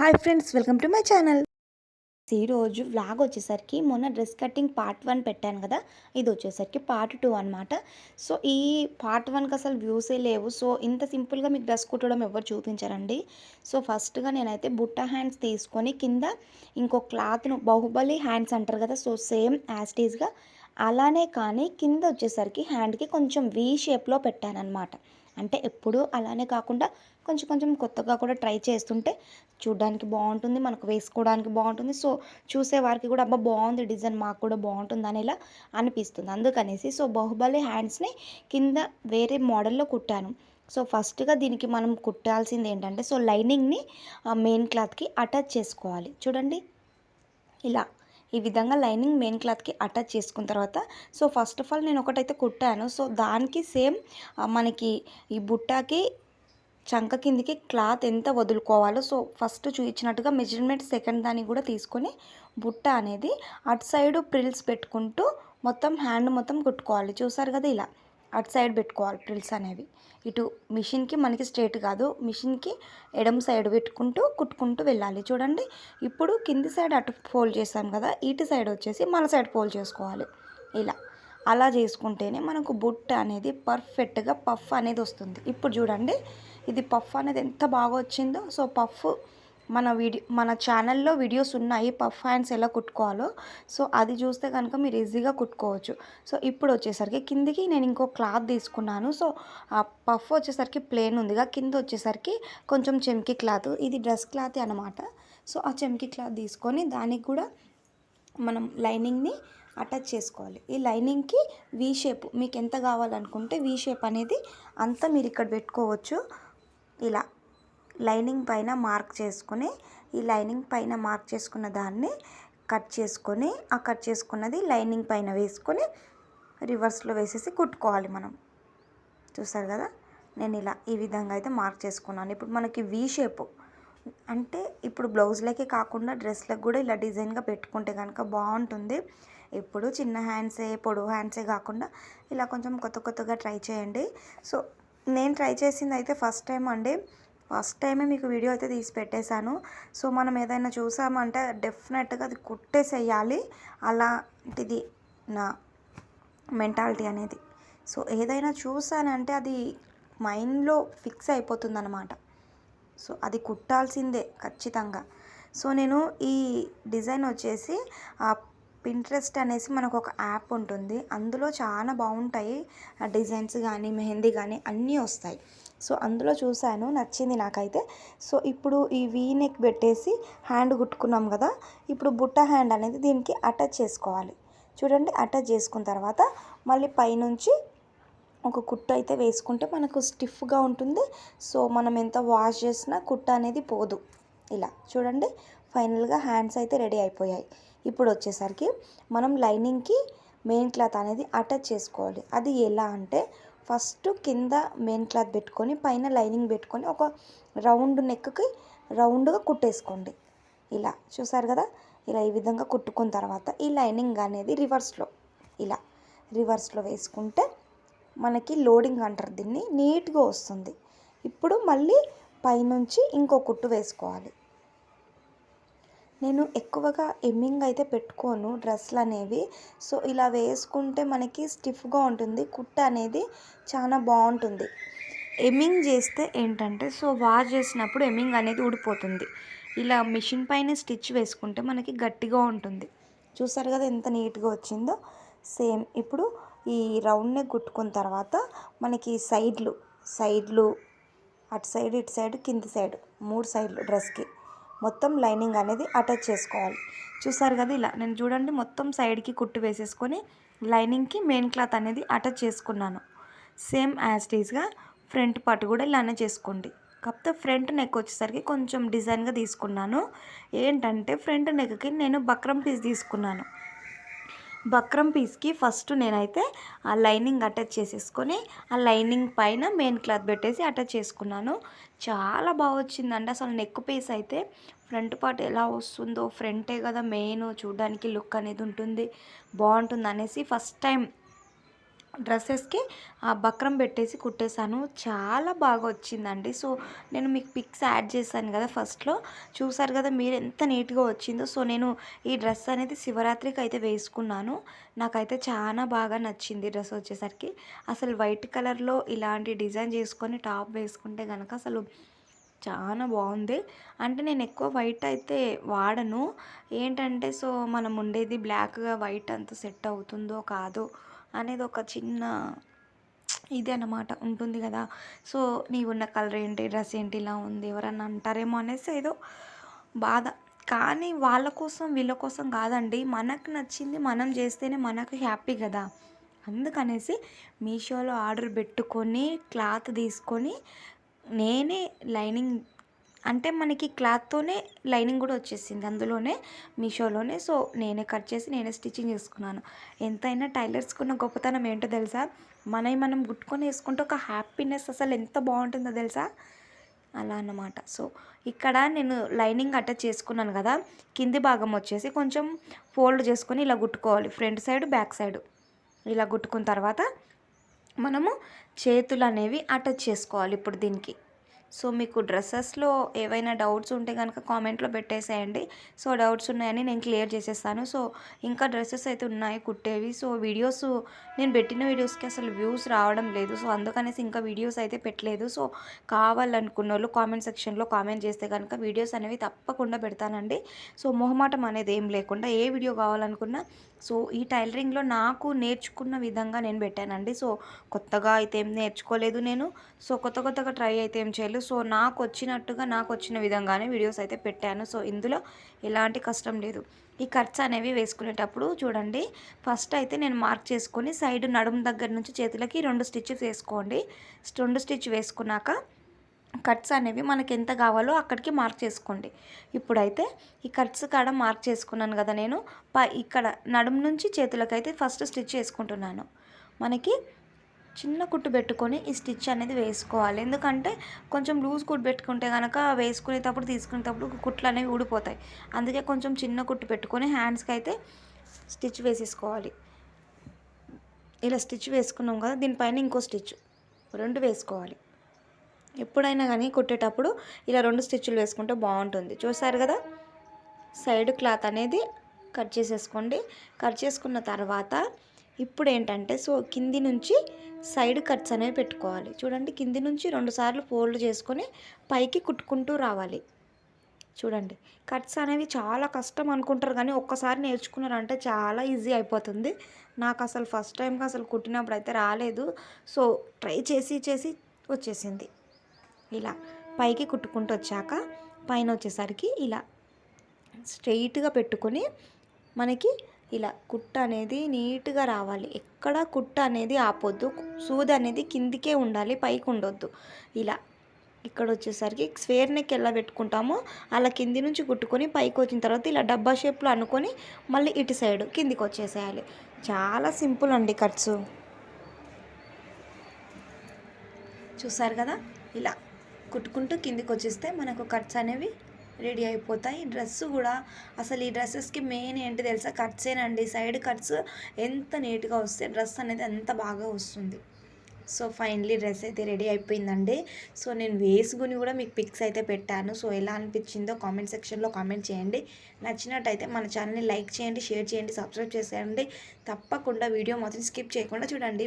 Hi friends welcome to my channel. ఈరోజు vlog వచ్చేసరికి మొన్న డ్రెస్ కటింగ్ పార్ట్ వన్ పెట్టాను కదా ఇది వచ్చేసరికి పార్ట్ టూ అనమాట సో ఈ పార్ట్ వన్కి అసలు వ్యూసే లేవు. సో ఇంత సింపుల్గా మీకు డ్రెస్ కుట్టడం ఎవరు చూపించారండి? సో ఫస్ట్గా నేనైతే బుట్ట హ్యాండ్స్ తీసుకొని కింద ఇంకో క్లాత్ను బాహుబలి హ్యాండ్స్ అంటారు కదా సో సేమ్ యాస్టీజ్గా అలానే కానీ కింద వచ్చేసరికి హ్యాండ్కి కొంచెం వీ షేప్లో పెట్టానన్నమాట. అంటే ఎప్పుడూ అలానే కాకుండా కొంచెం కొంచెం కొత్తగా కూడా ట్రై చేస్తుంటే చూడడానికి బాగుంటుంది మనకు వేసుకోవడానికి బాగుంటుంది. సో చూసేవారికి కూడా అబ్బా బాగుంది డిజైన్ మాకు కూడా బాగుంటుంది అనేలా అనిపిస్తుంది. అందుకనేసి సో బాహుబలి హ్యాండ్స్ని కింద వేరే మోడల్లో కుట్టాను. సో ఫస్ట్గా దీనికి మనం కుట్టాల్సింది ఏంటంటే సో లైనింగ్ని మెయిన్ క్లాత్కి అటాచ్ చేసుకోవాలి. చూడండి. ఇలా. ఈ విధంగా లైనింగ్ మెయిన్ క్లాత్కి అటాచ్ చేసుకున్న తర్వాత సో ఫస్ట్ ఆఫ్ ఆల్ నేను ఒకటైతే కుట్టాను. సో దానికి సేమ్ మనకి ఈ బుట్టాకి చంక కిందికి క్లాత్ ఎంత వదులుకోవాలో సో ఫస్ట్ చూపించినట్టుగా మెజర్మెంట్ సెకండ్ దాన్ని కూడా తీసుకొని బుట్ట అనేది అటు సైడ్ ప్రిల్స్ పెట్టుకుంటూ మొత్తం హ్యాండ్ మొత్తం కుట్టుకోవాలి. చూసారు కదా ఇలా. అటు సైడ్ పెట్టుకోవాలి ప్రిల్స్ అనేవి. ఇటు మిషన్కి మనకి స్ట్రేట్ కాదు. మిషన్కి ఎడమ సైడ్ పెట్టుకుంటూ కుట్టుకుంటూ వెళ్ళాలి. చూడండి ఇప్పుడు కింది సైడ్ అటు ఫోల్డ్ చేసాం కదా ఇటు సైడ్ వచ్చేసి మన సైడ్ ఫోల్డ్ చేసుకోవాలి. ఇలా. అలా చేసుకుంటేనే మనకు బుట్ట అనేది పర్ఫెక్ట్గా పఫ్ అనేది వస్తుంది. ఇప్పుడు చూడండి ఇది పఫ్ అనేది ఎంత బాగా వచ్చిందో. సో పఫ్ మన వీడియో మన ఛానల్లో వీడియోస్ ఉన్నాయి పఫ్ హ్యాండ్స్ ఎలా కుట్టుకోవాలో. సో అది చూస్తే కనుక మీరు ఈజీగా కుట్టుకోవచ్చు. సో ఇప్పుడు వచ్చేసరికి కిందికి నేను ఇంకో క్లాత్ తీసుకున్నాను. సో ఆ పఫ్ వచ్చేసరికి ప్లేన్ ఉందిగా. కింద వచ్చేసరికి కొంచెం చెమ్కి క్లాత్. ఇది డ్రెస్ క్లాత్ అనమాట సో ఆ చెమ్కి క్లాత్ తీసుకొని దానికి కూడా మనం లైనింగ్ని అటాచ్ చేసుకోవాలి. ఈ లైనింగ్కి వీ షేప్ మీకు ఎంత కావాలనుకుంటే వీ షేప్ అనేది అంతా మీరు ఇక్కడ పెట్టుకోవచ్చు. ఇలా. లైనింగ్ పైన మార్క్ చేసుకుని ఈ లైనింగ్ పైన మార్క్ చేసుకున్న దాన్ని కట్ చేసుకొని ఆ కట్ చేసుకున్నది లైనింగ్ పైన వేసుకొని రివర్స్లో వేసేసి కుట్టుకోవాలి మనం. చూస్తారు కదా? నేను ఇలా ఈ విధంగా అయితే మార్క్ చేసుకున్నాను. ఇప్పుడు మనకి వీ షేప్ అంటే ఇప్పుడు బ్లౌజ్లకే కాకుండా డ్రెస్లకు కూడా ఇలా డిజైన్గా పెట్టుకుంటే కనుక బాగుంటుంది. ఇప్పుడు చిన్న హ్యాండ్సే పొడవు హ్యాండ్సే కాకుండా ఇలా కొంచెం కొత్త కొత్తగా ట్రై చేయండి. సో నేను ట్రై చేసింది అయితే ఫస్ట్ టైం అండి. ఫస్ట్ టైమే మీకు వీడియో అయితే తీసి పెట్టేశాను. సో మనం ఏదైనా చూసామంటే డెఫినెట్గా అది కుట్టేసేయాలి. అలాంటిది నా మెంటాలిటీ అనేది. సో ఏదైనా చూసానంటే అది మైండ్లో ఫిక్స్ అయిపోతుందన్నమాట. సో అది కుట్టాల్సిందే ఖచ్చితంగా. సో నేను ఈ డిజైన్ వచ్చేసి పింట్రెస్ట్ అనేసి మనకు ఒక యాప్ ఉంటుంది. అందులో చాలా బాగుంటాయి. డిజైన్స్ కానీ మెహందీ కానీ అన్నీ వస్తాయి. సో అందులో చూశాను. నచ్చింది నాకైతే. సో ఇప్పుడు ఈ వీ నెక్ పెట్టేసి హ్యాండ్ కుట్టుకున్నాం కదా. ఇప్పుడు బుట్ట హ్యాండ్ అనేది దీనికి అటాచ్ చేసుకోవాలి. చూడండి అటాచ్ చేసుకున్న తర్వాత మళ్ళీ పైనుంచి ఒక కుట్టు అయితే వేసుకుంటే మనకు స్టిఫ్గా ఉంటుంది. సో మనం ఎంత వాష్ చేసినా కుట్ట అనేది పోదు. ఇలా చూడండి ఫైనల్గా హ్యాండ్స్ అయితే రెడీ అయిపోయాయి. ఇప్పుడు వచ్చేసరికి మనం లైనింగ్కి మెయిన్ క్లాత్ అనేది అటాచ్ చేసుకోవాలి. అది ఎలా అంటే ఫస్ట్ కింద మెయిన్ క్లాత్ పెట్టుకొని పైన లైనింగ్ పెట్టుకొని ఒక రౌండ్ నెక్కి రౌండ్గా కుట్టేసుకోండి. ఇలా చూసారు కదా? ఇలా ఈ విధంగా కుట్టుకున్న తర్వాత ఈ లైనింగ్ అనేది రివర్స్లో ఇలా రివర్స్లో వేసుకుంటే మనకి లోడింగ్ అంటారు దీన్ని నీట్గా వస్తుంది. ఇప్పుడు మళ్ళీ పైనుంచి ఇంకో కుట్టు వేసుకోవాలి. నేను ఎక్కువగా ఎమ్మింగ్ అయితే పెట్టుకోను డ్రెస్సులు అనేవి సో ఇలా వేసుకుంటే మనకి స్టిఫ్గా ఉంటుంది కుట్ట అనేది చాలా బాగుంటుంది. ఎమ్మింగ్ చేస్తే ఏంటంటే సో వాష్ చేసినప్పుడు ఎమ్మింగ్ అనేది ఊడిపోతుంది. ఇలా మిషన్ పైన స్టిచ్ వేసుకుంటే మనకి గట్టిగా ఉంటుంది. చూసారు కదా ఎంత నీట్గా వచ్చిందో? సేమ్ ఇప్పుడు ఈ రౌండ్ నెక్ కుట్టుకున్న తర్వాత మనకి సైడ్లు సైడ్లు అటు సైడ్ ఇటు సైడ్ కింది సైడ్ మూడు సైడ్లు డ్రెస్కి. మొత్తం లైనింగ్ అనేది అటాచ్ చేసుకోవాలి. చూసారు కదా ఇలా నేను చూడండి మొత్తం సైడ్కి కుట్టు వేసేసుకొని లైనింగ్కి మెయిన్ క్లాత్ అనేది అటాచ్ చేసుకున్నాను. సేమ్ యాజ్ టీజ్గా ఫ్రంట్ పార్ట్ కూడా ఇలానే చేసుకోండి. కాకపోతే ఫ్రంట్ నెక్ వచ్చేసరికి కొంచెం డిజైన్గా తీసుకున్నాను. ఏంటంటే ఫ్రంట్ నెక్కి నేను బక్రం పీస్ తీసుకున్నాను. బక్రం పీస్కి ఫస్ట్ నేనైతే ఆ లైనింగ్ అటాచ్ చేసేసుకొని ఆ లైనింగ్ పైన మెయిన్ క్లాత్ పెట్టేసి అటాచ్ చేసుకున్నాను. చాలా బాగా వచ్చిందండి. అసలు నెక్ పీస్ అయితే ఫ్రంట్ పార్ట్ ఎలా వస్తుందో ఫ్రంటే కదా మెయిన్ చూడడానికి లుక్ అనేది ఉంటుంది. బాగుంటుంది అనేసి ఫస్ట్ టైం డ్రెస్సెస్కి ఆ బక్రం పెట్టేసి కుట్టేశాను. చాలా బాగా వచ్చిందండి సో నేను మీకు పిక్స్ యాడ్ చేశాను కదా ఫస్ట్లో. చూసారు కదా మీరు ఎంత నీట్గా వచ్చిందో. సో నేను ఈ డ్రెస్ అనేది శివరాత్రికి అయితే వేసుకున్నాను. నాకైతే చాలా బాగా నచ్చింది డ్రెస్ వచ్చేసరికి. అసలు వైట్ కలర్లో ఇలాంటి డిజైన్ చేసుకొని టాప్ వేసుకుంటే కనుక అసలు చాలా బాగుంది. అంటే నేను ఎక్కువ వైట్ అయితే వాడను. ఏంటంటే సో మనం ఉండేది బ్లాక్గా వైట్ అంత సెట్ అవుతుందో కాదో అనేది ఒక చిన్న ఇది అన్నమాట ఉంటుంది కదా. సో నీవున్న కలర్ ఏంటి డ్రెస్ ఏంటి ఇలా ఉంది ఎవరన్నా అంటారేమో అనేసి ఏదో బాధ. కానీ వాళ్ళ కోసం వీళ్ళ కోసం కాదండి మనకు నచ్చింది మనం చేస్తేనే మనకు హ్యాపీ కదా. అందుకనేసి మీషోలో ఆర్డర్ పెట్టుకొని క్లాత్ తీసుకొని నేనే లైనింగ్ అంటే మనకి క్లాత్తోనే లైనింగ్ కూడా వచ్చేసింది. అందులోనే మీషోలోనే. సో నేనే కట్ చేసి నేనే స్టిచ్చింగ్ చేసుకున్నాను. ఎంతైనా టైలర్స్కున్న గొప్పతనం ఏంటో తెలుసా? మనవి మనం గుట్టుకొని వేసుకుంటే ఒక హ్యాపీనెస్ అసలు ఎంత బాగుంటుందో తెలుసా? అలా అన్నమాట. సో ఇక్కడ నేను లైనింగ్ అటాచ్ చేసుకున్నాను కదా కింది భాగం వచ్చేసి కొంచెం ఫోల్డ్ చేసుకొని ఇలా గుట్టుకోవాలి. ఫ్రంట్ సైడ్ బ్యాక్ సైడ్ ఇలా గుట్టుకున్న తర్వాత మనము చేతులు అనేవి అటాచ్ చేసుకోవాలి ఇప్పుడు దీనికి. సో మీకు డ్రెస్సెస్లో ఏవైనా డౌట్స్ ఉంటే కనుక కామెంట్లో పెట్టేసేయండి. సో డౌట్స్ ఉన్నాయని నేను క్లియర్ చేసేస్తాను. సో ఇంకా డ్రెస్సెస్ అయితే ఉన్నాయి కుట్టేవి. సో వీడియోస్ నేను పెట్టిన వీడియోస్కి అసలు వ్యూస్ రావడం లేదు. సో అందుకనేసి ఇంకా వీడియోస్ అయితే పెట్టలేదు. సో కావాలనుకున్న వాళ్ళు కామెంట్ సెక్షన్లో కామెంట్ చేస్తే కనుక వీడియోస్ అనేవి తప్పకుండా పెడతానండి. సో మొహమాటం అనేది ఏం లేకుండా ఏ వీడియో కావాలనుకున్నా సో ఈ టైలరింగ్లో నాకు నేర్చుకున్న విధంగా నేను పెట్టానండి. సో కొత్తగా అయితే ఏం నేర్చుకోలేదు నేను. సో కొత్త కొత్తగా ట్రై అయితే ఏం చేయలేదు. సో నాకు వచ్చినట్టుగా నాకు వచ్చిన విధంగానే వీడియోస్ అయితే పెట్టాను. సో ఇందులో ఎలాంటి కష్టం లేదు. ఈ కట్స్ అనేవి వేసుకునేటప్పుడు చూడండి ఫస్ట్ అయితే నేను మార్క్ చేసుకొని సైడ్ నడుము దగ్గర నుంచి చేతులకి రెండు స్టిచ్చెస్ వేసుకోండి. రెండు స్టిచ్ వేసుకున్నాక కట్స్ అనేవి మనకి ఎంత కావాలో అక్కడికి మార్క్ చేసుకోండి. ఇప్పుడైతే ఈ కట్స్ కాడ మార్క్ చేసుకున్నాను కదా నేను ప ఇక్కడ నడుము నుంచి చేతులకైతే ఫస్ట్ స్టిచ్ వేసుకుంటున్నాను. మనకి చిన్న కుట్టు పెట్టుకొని ఈ స్టిచ్ అనేది వేసుకోవాలి. ఎందుకంటే కొంచెం లూజ్ కుట్టు పెట్టుకుంటే కనుక వేసుకునేటప్పుడు తీసుకునేటప్పుడు కుట్లు అనేవి ఊడిపోతాయి. అందుకే కొంచెం చిన్న కుట్టు పెట్టుకొని హ్యాండ్స్కి అయితే స్టిచ్ వేసేసుకోవాలి. ఇలా స్టిచ్ వేసుకున్నాం కదా దీనిపైన ఇంకో స్టిచ్ రెండు వేసుకోవాలి. ఎప్పుడైనా కానీ కుట్టేటప్పుడు ఇలా రెండు స్టిచ్లు వేసుకుంటే బాగుంటుంది. చూసారు కదా? సైడ్ క్లాత్ అనేది కట్ చేసేసుకోండి. కట్ చేసుకున్న తర్వాత ఇప్పుడు ఏంటంటే సో కింది నుంచి సైడ్ కట్స్ అనేవి పెట్టుకోవాలి. చూడండి కింది నుంచి రెండు సార్లు ఫోల్డ్ చేసుకొని పైకి కుట్టుకుంటూ రావాలి. చూడండి కట్స్ అనేవి చాలా కష్టం అనుకుంటారు కానీ ఒక్కసారి నేర్చుకున్నారంటే చాలా ఈజీ అయిపోతుంది. నాకు అసలు ఫస్ట్ టైంకి అసలు కుట్టినప్పుడు అయితే రాలేదు. సో ట్రై చేసి చేసి వచ్చేసింది. ఇలా పైకి కుట్టుకుంటూ వచ్చాక పైన వచ్చేసరికి ఇలా స్ట్రెయిట్గా పెట్టుకొని మనకి ఇలా కుట్ట అనేది నీట్గా రావాలి. ఎక్కడ కుట్ట అనేది ఆపొద్దు. సూది అనేది కిందికే ఉండాలి పైకి ఉండొద్దు. ఇలా ఇక్కడ వచ్చేసరికి స్వేర్ నెక్ ఎలా పెట్టుకుంటామో అలా కింది నుంచి కుట్టుకొని పైకి వచ్చిన తర్వాత ఇలా డబ్బా షేప్లో అనుకొని మళ్ళీ ఇటు సైడ్ కిందికి వచ్చేసేయాలి. చాలా సింపుల్ అండి కట్స్. చూసారు కదా? ఇలా కుట్టుకుంటూ కిందికి వచ్చేస్తే మనకు కట్స్ అనేవి రెడీ అయిపోతాయి. డ్రెస్ కూడా అసలు ఈ డ్రెస్సెస్కి మెయిన్ ఏంటి తెలుసా? కట్సేనండి సైడ్ కట్స్ ఎంత నీట్గా వస్తే డ్రెస్ అనేది ఎంత బాగా వస్తుంది. సో ఫైనలీ డ్రెస్ అయితే రెడీ అయిపోయిందండి. సో నేను వేసుకుని కూడా మీకు పిక్స్ అయితే పెట్టాను. సో ఎలా అనిపించిందో కామెంట్ సెక్షన్లో కామెంట్ చేయండి. నచ్చినట్టయితే మన ఛానల్ని లైక్ చేయండి షేర్ చేయండి సబ్స్క్రైబ్ చేసేయండి. తప్పకుండా వీడియో మాత్రం స్కిప్ చేయకుండా చూడండి.